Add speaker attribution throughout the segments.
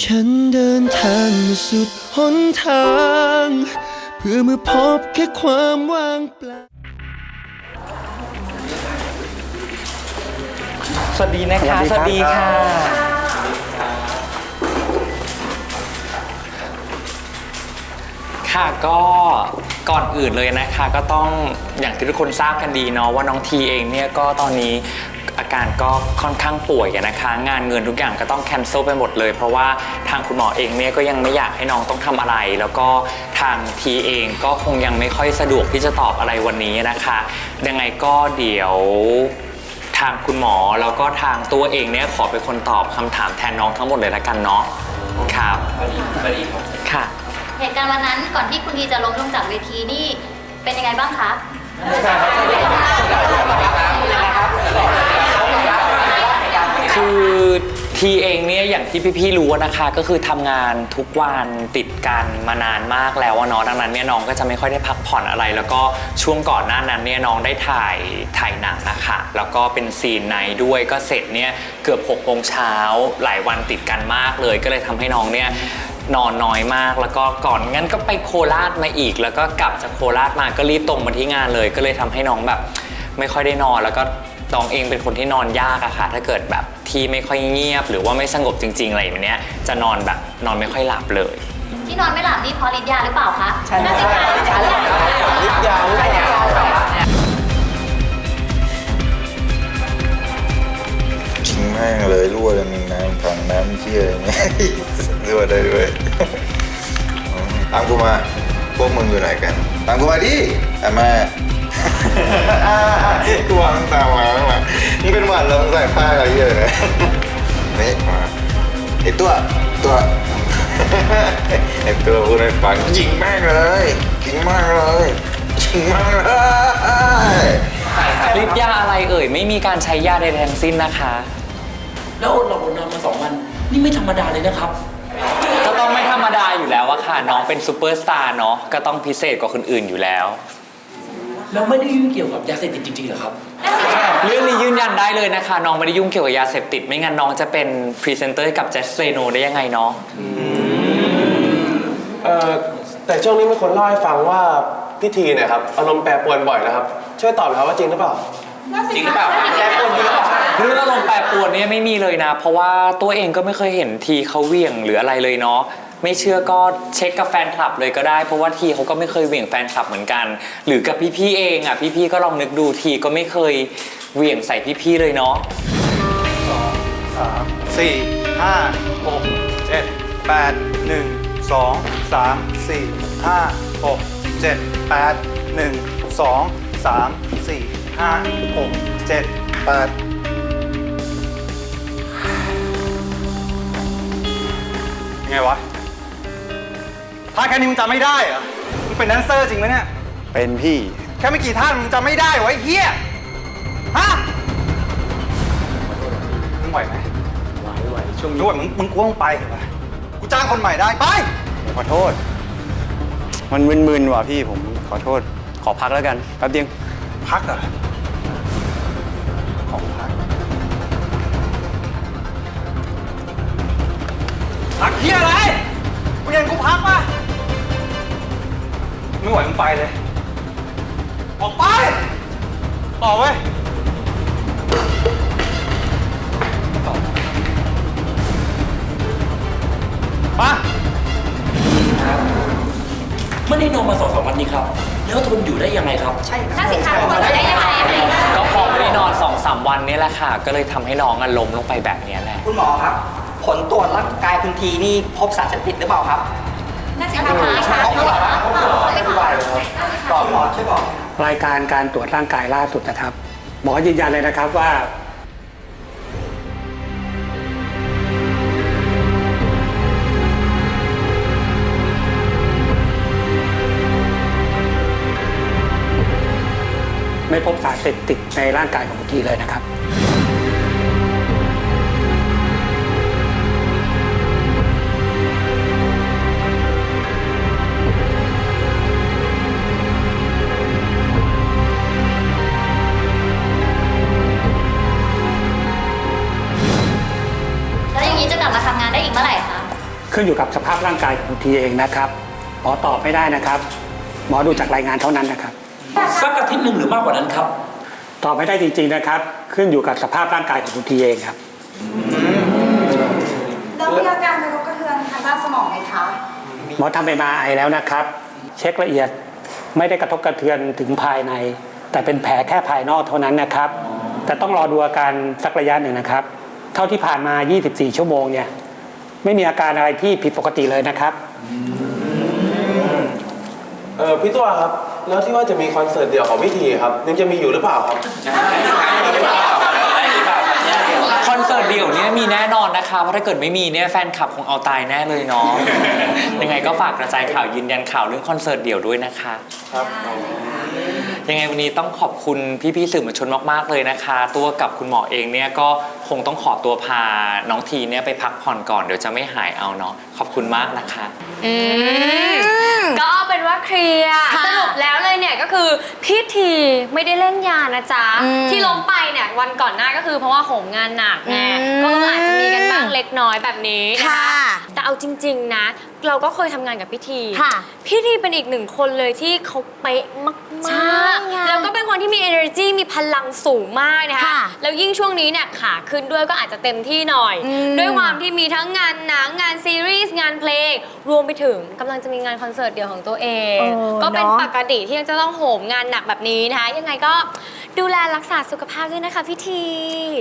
Speaker 1: ฉันเดินทางมาสุดหนทาง เพื่อมาพบแค่ความว่างเปล่า
Speaker 2: สวัสดีนะคะ
Speaker 3: สวัสดีครับ
Speaker 2: ค่ะก็ก่อนอื่นเลยนะคะ ก็ต้องอย่างที่ทุกคนทราบกันดีเนาะว่าน้องทีเองเนี่ยก็ตอนนี้ อาการก็ค่อนข้างป่วยอะนะคะ งานเงินทุกอย่างก็ต้องแคนเซิลไปหมดเลย เพราะว่าทางคุณหมอเองเนี่ยก็ยังไม่อยากให้น้องต้องทำอะไร แล้วก็ทางทีเองก็คงยังไม่ค่อยสะดวกที่จะตอบอะไรวันนี้นะคะ ยังไงก็เดี๋ยว ทางคุณหมอแล้วก็ทางตัวเองเนี่ยขอเป็นคนตอบคำถามแทนน้องทั้งหมดเลยละกันเนาะครับค่ะ
Speaker 4: เหตุการณ์วันนั้นก่อนที่คุณทีจะล้มลงจากเวทีนี่เป็นยังไงบ้างคะ
Speaker 2: คื คือทีเองเนี่ยอย่างที่พี่ๆรู้นะคะ ก็คือทำงานทุกวันติดกันมานานมากแล้วอะเนาะดังนั้นเนี่ยน้องก็จะไม่ค่อยได้พักผ่อนอะไร แล้วก็ช่วงก่อนหน้านั้นเนี่ยน้องได้ถ่ายถ่ายหนังนะคะแล้วก็เป็นซีนในด้วยก็เสร็จเนี่ยเกือบ6กโมงเช้าหลายวันติดกันมากเลย ก็เลยทำให้น้องเนี่ยนอนน้อยมากแล้วก็ก่อนงั้นก็ไปโคราชมาอีก แล้วก็กลับจากโคราชมาก็รีบตรงมาที่งานเลย ก็เลยทำให้น้องแบบ ไม่ค่อยได้นอนแล้วก็ น้องเองเป็นคนที่นอนยากอะค่ะ ถ้าเกิดแบบที่ไม่ค่อยเงียบ หรือว่าไม่สงบจริง ๆ อะไรแบบเนี้ยจะนอนแบบนอนไม่ค่อยหลับเลย
Speaker 4: ที่นอนไม่หลับนี่เพราะฤทธิ์ยาหรือเปล่าคะ
Speaker 3: ใช่
Speaker 4: น่าจะใช่
Speaker 3: ลิฟยาวใช่
Speaker 5: จริงแม่งเลยรั่วเลยมึงน้ำถังน้ำเชี่ยอะไรเนี่ยรั่วได้ด้วยอืมตามกูมาพวกมึงอยู่ไหนกัน ตามกูมาดิอามา กูวางตามมามามึงเป็นหวัดแล้วมึงใส่ผ้าอะไรเยอะเลยนี่มาไอตัวตัวไอตัวพูดให้ฟังยิงแม่งเลยยิงแม่งเลยยิงแม่งเลย
Speaker 2: ฤทธิ์ยาอะไรเอ่ย ไม่มีการใช้ยาใดๆทั้งสิ้นนะคะ
Speaker 3: แล้วอดหลับอดนอนมาสองวัน นี่ไม่ธรรมดาเลยนะครับ
Speaker 2: ก็ต้องไม่ธรรมดาอยู่แล้วอะค่ะ น้องเป็นซูเปอร์สตาร์เนาะก็ต้องพิเศษกว่าคนอื่นอยู่แล้ว
Speaker 3: แล้วไม่ได้ยุ่งเกี่ยวกับยาเสพติดจริงๆเหรอครับ
Speaker 2: เรื่องนี้ยืนยันได้เลยนะคะ น้องไม่ได้ยุ่งเกี่ยวกับยาเสพติด ไม่งั้นน้องจะเป็นพรีเซนเตอร์กับแจสเซโนได้ยังไงเนาะ
Speaker 6: เอ่อแต่ช่วงนี้มีคนเล่าให้ฟังว่าพี่ทีเนี่ยครับอารมณ์แปรปรวนบ่อยนะครับ ช่วยตอบหน่อยครับว่าจริงหรือเปล่า
Speaker 3: จริงหรือเปล่าแจ้งคนหรือเปล่า
Speaker 2: เรื่องอารมณ์แปรปรวนเนี่ยไม่มีเลยนะ เพราะว่าตัวเองก็ไม่เคยเห็นทีเขาเหวี่ยงหรืออะไรเลยเนาะ ไม่เชื่อก็เช็คกับแฟนคลับเลยก็ได้ เพราะว่าทีเขาก็ไม่เคยเหวี่ยงแฟนคลับเหมือนกัน หรือกับพี่ๆเองอะพี่ๆก็ลองนึกดูทีก็ไม่เคยเหวี่ยงใส่พี่ๆเลยเนาะ
Speaker 7: สามสี่ห้าหกเจ็ดแปดหนึ่งสองสามสี่ห้าหกเจ็ดแปดหนึ่งสองสามสี่ห้าหกเจ็ดแปดยังไงวะ ท่าแค่นี้มึงจำไม่ได้เหรอ มึงเป็นแดนเซอร์จริงไหมเนี่ย
Speaker 8: เป็นพี่
Speaker 7: แค่ไม่กี่ท่านมึงจำไม่ได้เหรอไอ้เฮียฮะ มึงไหวไหมไหวไหวช่วงนี้มึงมึงกลัวมึงไปเหรอวะกูจ้างคนใหม่ได้ไป
Speaker 8: ขอโทษ มันมึนๆว่ะพี่ผมขอโทษ ขอพักแล้วกันแป๊บเดียว
Speaker 7: พักเหรอของพัก พักเฮียอะไรมึงเห็นกูพักปะ ไม่ไหวมึงไปเลย ออกไป ออกเว้ยมา
Speaker 3: ไม่ได้นอนมาสองสามวันนี้ครับ แล้วทนอยู่ได้ยังไงครับ ใช่
Speaker 4: ถ้าสินค้าคนจะได้ยังไง
Speaker 2: ก็พอไม่ได้นอน2อสวันนี้แหละค่ะ ก็เลยทำให้น้องอะล้มลงไปแบบเนี้ยแหละ
Speaker 9: คุณหมอครับ ผลตรวจร่างกายคุณทีนี่พบสารเสพติดหรือเปล่าครับ
Speaker 4: น่าสินค้าค่ะ
Speaker 9: พบหรือเปล่าครับอธิบายเลยครับตอบหมอใช่วยบอก
Speaker 10: รายการการตรวจร่างกายล่าสุดนะครับ หมอยืนยันเลยนะครับว่าไม่พบสารเสพติดในร่างกายของคุณทีเลยนะครับ ขึ้นอยู่กับสภาพร่างกายของคุณทีเองนะครับหมอตอบไม่ได้นะครับ หมอดูจากรายงานเท่านั้นนะครับ
Speaker 3: สักอาทิตย์หนึ่งหรือมากกว่านั้นครับ
Speaker 10: ตอบไม่ได้จริง ๆนะครับ ขึ้นอยู่กับสภาพร่างกายของคุณทีเองครับ
Speaker 11: แล้วมีอาการกระทบกระเทือนทางด้านสมองไหมคะ
Speaker 10: หมอทำเอ็มไอแล้วนะครับ เช็คละเอียดไม่ได้กระทบกระเทือนถึงภายใน แต่เป็นแผลแค่ภายนอกเท่านั้นนะครับ แต่ต้องรอดูอาการสักระยะหนึ่งนะครับ เท่าที่ผ่านมา 24 ชั่วโมงเนี่ย ไม่มีอาการอะไรที่ผิดปกติเลยนะครับ
Speaker 6: เออพี่ตัวครับ แล้วที่ว่าจะมีคอนเสิร์ตเดี่ยวของพี่ทีครับยังจะมีอยู่หรือเปล่าครับ
Speaker 2: คอนเสิร์ตเดี่ยวเนี้ยมีแน่นอนนะคะเพราะถ้าเกิดไม่มีเนี่ยแฟนคลับคงเอาตายแน่เลยเนาะ ยังไงก็ฝากกระจายข่าวยืนยันข่าวเรื่องคอนเสิร์ตเดี่ยวด้วยนะคะ
Speaker 6: ครับ
Speaker 2: ยังไงวันนี้ต้องขอบคุณพี่ๆสื่อมวลชนมากๆเลยนะคะ ตัวกับคุณหมอเองเนี่ยก็คงต้องขอตัวพาน้องทีเนี่ยไปพักผ่อนก่อนเดี๋ยวจะไม่หายเอาเนาะขอบคุณมากนะคะ
Speaker 12: อืมก็เอาเป็นว่าเคลียร์
Speaker 11: ค่ะ
Speaker 12: สรุปแล้วเลยเนี่ยก็คือพี่ทีไม่ได้เล่นยานะจ๊ะ
Speaker 11: อืม
Speaker 12: ที่ล้มไปเนี่ยวันก่อนหน้าก็คือเพราะว่าโหมงานหนักไง
Speaker 11: อืม
Speaker 12: ก็อาจจะมีกันบ้างเล็กน้อยแบบนี้น
Speaker 11: ค่ะ
Speaker 12: แต่เอาจริง ๆ นะ เราก็เคยทำงานกับพี่ที
Speaker 11: ค่ะ
Speaker 12: พี่ทีเป็นอีกหนึ่งคนเลยที่เขาเป๊ะมาก
Speaker 11: ใช่
Speaker 12: ๆ
Speaker 11: ไง
Speaker 12: แล้วก็เป็นคนที่มี energy มีพลังสูงมากนะคะ
Speaker 11: ค่ะ
Speaker 12: แล้วยิ่งช่วงนี้เนี่ยขาขึ้นด้วยก็อาจจะเต็มที่หน่อย
Speaker 11: อืม
Speaker 12: ด้วยความที่มีทั้งงานหนังงานซีรีส์งานเพลง รวมไปถึงกำลังจะมีงานคอนเสิร์ตเดี่ยวของตัวเอง
Speaker 11: เออ
Speaker 12: ก็เป็น
Speaker 11: เนอะ
Speaker 12: ปกติที่จะต้องโหมงานหนักแบบนี้นะคะยังไงก็ดูแลรักษาสุขภาพด้วยนะคะพี่ที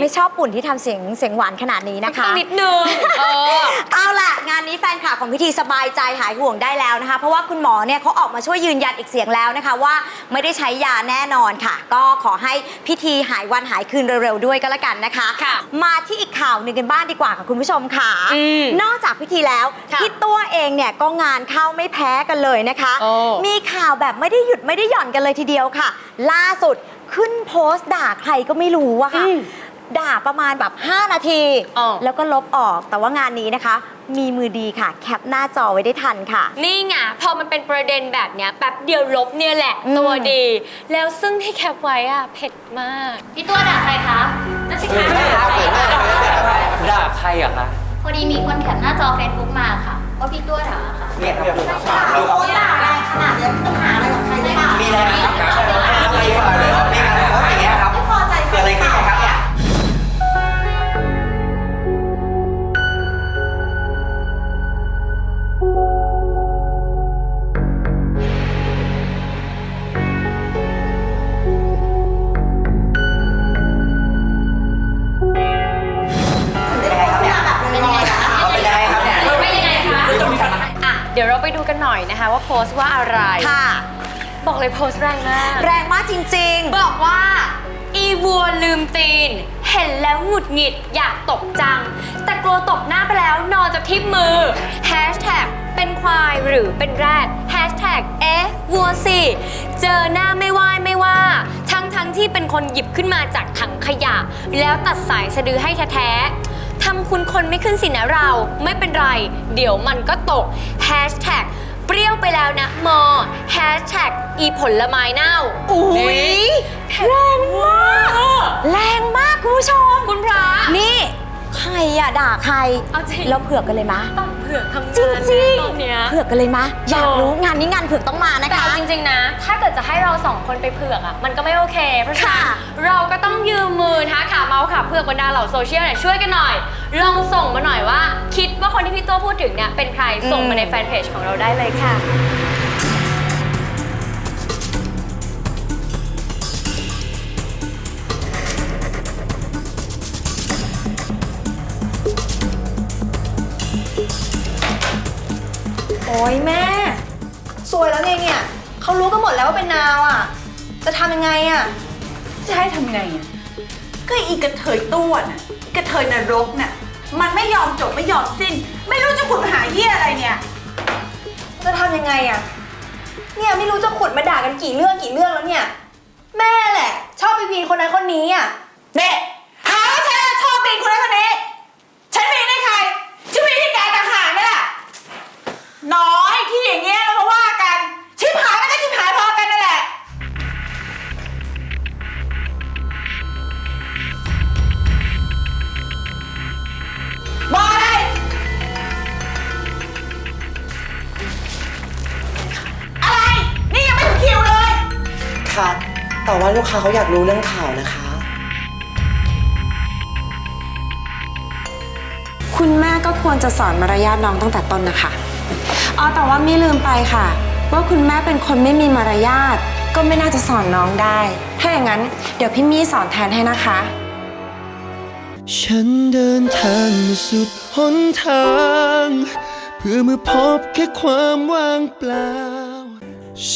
Speaker 11: ไม่ชอบปุ่นที่ทำเสียงเสียงหวานขนาดนี้นะคะ
Speaker 12: นิดนึงเออ
Speaker 11: เอาล่ะ งานนี้แฟนคลับของพิธีสบายใจหายห่วงได้แล้วนะคะ เพราะว่าคุณหมอเนี่ยเขาออกมาช่วยยืนยันอีกเสียงแล้วนะคะว่าไม่ได้ใช้ยาแน่นอนค่ะ ก็ขอให้พิธีหายวันหายคืนเร็วๆด้วยก็แล้วกันนะคะ
Speaker 12: ค่ะ
Speaker 11: มาที่อีกข่าวหนึ่งกันบ้างดีกว่าค่ะคุณผู้ชมค่ะ
Speaker 12: อืม
Speaker 11: นอกจากพิธีแล้ว
Speaker 12: ค่ะ
Speaker 11: พี่ตัวเองเนี่ยก็งานเข้าไม่แพ้กันเลยนะคะ
Speaker 12: โอ้
Speaker 11: มีข่าวแบบไม่ได้หยุดไม่ได้หย่อนกันเลยทีเดียวค่ะ ล่าสุดขึ้นโพสต์ด่าใครก็ไม่รู้อะค่ะ ด่าประมาณแบบ 5 นาที
Speaker 12: อ๋อ
Speaker 11: แล้วก็ลบออกแต่ว่างานนี้นะคะ มีมือดีค่ะ แคปหน้าจอไว้ได้ทันค่ะ
Speaker 12: นี่ไงพอมันเป็นประเด็นแบบเนี้ยแป๊บเดียวลบเนี่ยแหละ
Speaker 11: อืม
Speaker 12: ตัวดี แล้วซึ่งที่แคปไว้อะเผ็ดมาก
Speaker 4: พี่ตัวด่าใครคะนั่นสิคะ
Speaker 2: ด่าใครอะคะ
Speaker 4: พอดีมีคนแคปหน้าจอเฟซบุ๊กมาค่ะ ว่าพี่ตัวด่าค่ะ
Speaker 9: เนี่ยครับ
Speaker 11: โอ้ยด่าแรงขนาดนี้ต้องหาอะไรกับใครได้บ้าง
Speaker 9: มีอะไรนะครับทำไมเลยครับ อยนะคะ
Speaker 12: ว่าโพสต์ว่าอะไร
Speaker 11: ค่ะ
Speaker 12: บอกเลยโพสต์แรงมาก
Speaker 11: แรงมากจริง
Speaker 12: บอกว่า อีวัวลืมตีน เห็นแล้วหงุดหงิดอยากตบจัง แต่กลัวตบหน้าไปแล้วนอนจะทิ่มมือแฮชแท็กเป็นควายหรือเป็นแรดแฮชแท็กเอ๊ะวัวสิเจอหน้าไม่ไหวไม่ว่า ทั้งทั้งที่เป็นคนหยิบขึ้นมาจากถังขยะ แล้วตัดสายสะดือให้แท้ๆทำคุณคนไม่ขึ้นสินะเราไม่เป็นไร เดี๋ยวมันก็ตกแฮชแท็ก เปรี้ยวไปแล้วนะมอแฮชแท็กอีผลไม้เน่า
Speaker 11: ๆอุ้ย
Speaker 12: แรงมาก
Speaker 11: แรงมากคุณผู้ชม
Speaker 12: คุณพระ
Speaker 11: นี่ ใครอะด่าใคร
Speaker 12: เอาจริง
Speaker 11: แล้วเผือกกันเลยมะ
Speaker 12: ต้องเผือกทำงาน
Speaker 11: จริงจริง
Speaker 12: ตอนเนี้ย
Speaker 11: เผือกกันเลยมะอยากรู้งานนี้งานเผือกต้องมานะ
Speaker 12: แต่
Speaker 11: คะ
Speaker 12: เอาจริง ๆ นะ ถ้าเกิดจะให้เราสองคนไปเผือกอะ มันก็ไม่โอเค เพราะฉะนั้น
Speaker 11: ค่ะ
Speaker 12: เราก็ต้องยืมมือนะคะขาเมาส์ขาเผือกบรรดาเหล่าโซเชียลเนี่ยช่วยกันหน่อย ลองส่งมาหน่อยว่า คิดว่าคนที่พี่ตัวพูดถึงเนี่ยเป็นใคร ส่งมาในแฟนเพจของเราได้เลยค่ะ
Speaker 11: ยแม่ สวยแล้วไงเนี่ยเขารู้กันหมดแล้วว่าเป็นนาวอะ จะทำยังไงอะ
Speaker 13: จะให้ทำไงอะ ก็อีกระเทยต้วนอะอีกระเทยนรกน่ะ มันไม่ยอมจบไม่ยอมสิ้น ไม่รู้จะขุดหาเหี้ยอะไรเนี่ย
Speaker 11: จะทำยังไงอะ เนี่ยไม่รู้จะขุดมาด่ากันกี่เรื่องกี่เรื่องแล้วเนี่ย แม่แหละ ชอบไปพีนคนนั้นคนนี้อะ
Speaker 13: เด็หาว่าฉันชอบปีนคนนั้นคนนี้ฉัน น้อยที่อย่างเงี้ยมาว่ากัน ชิบหายแล้วก็ชิบหายพอกันนั่นแหละ บอกอะไอะไร นี่ยังไม่ถึงคิวเลย
Speaker 9: ค่ะ
Speaker 14: แต่ว่าลูกค้าเขาอยากรู้เรื่องข่าวนะคะ
Speaker 15: คุณแม่ก็ควรจะสอนมารยาทน้องตั้งแต่ต้นนะคะ อ๋อแต่ว่ามีลืมไปค่ะ ว่าคุณแม่เป็นคนไม่มีมารยาทก็ไม่น่าจะสอนน้องได้ ถ้าอย่างนั้น เดี๋ยวพี่มี่สอนแทนให้นะคะ
Speaker 1: ฉันเดินทางมาสุดหนทาง เพื่อมาพบแค่ความว่างเปล่า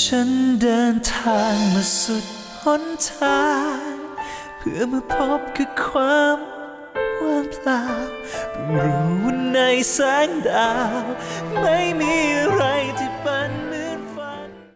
Speaker 16: ฉันเดินทางมาสุดหนทาง เพื่อมาพบกับความ ว่างเปล่าเพิ่งรู้ว่าในแสงดาว ไม่มีอะไรที่